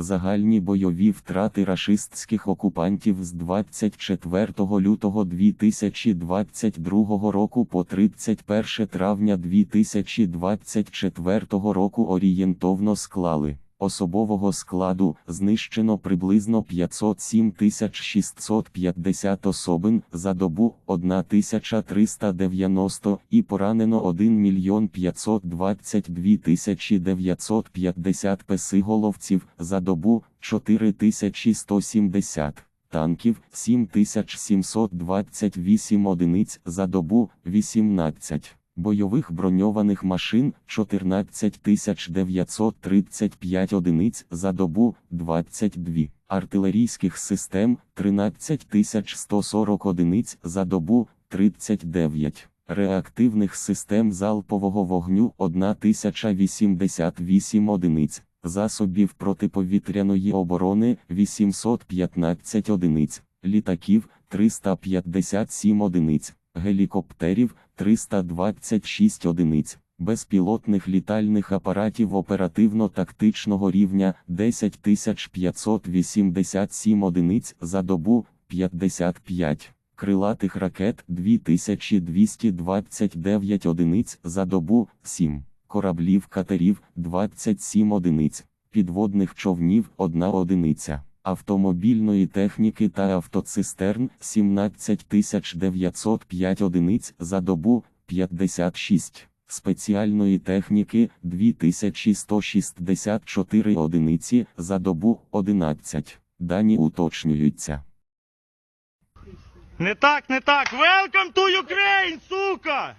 Загальні бойові втрати рашистських окупантів з 24 лютого 2022 року по 31 травня 2024 року орієнтовно склали. Особового складу знищено приблизно 507 650 особин за добу 1390 і поранено 1 мільйон 522 950 песиголовців за добу 4170. Танків 7728 одиниць за добу 18 бойових броньованих машин 14 935 одиниць за добу 22, артилерійських систем 13 140 одиниць за добу 39, реактивних систем залпового вогню 1088 одиниць, засобів протиповітряної оборони 815 одиниць, літаків 357 одиниць, гелікоптерів 326 одиниць, безпілотних літальних апаратів оперативно-тактичного рівня 10 587 одиниць за добу 55, крилатих ракет 2229 одиниць за добу 7, кораблів катерів 27 одиниць, підводних човнів 1 одиниця автомобільної техніки та автоцистерн 17 905 одиниць за добу 56, спеціальної техніки 2164 одиниці за добу 11. Дані уточнюються. Не так, не так. Welcome to Ukraine, сука!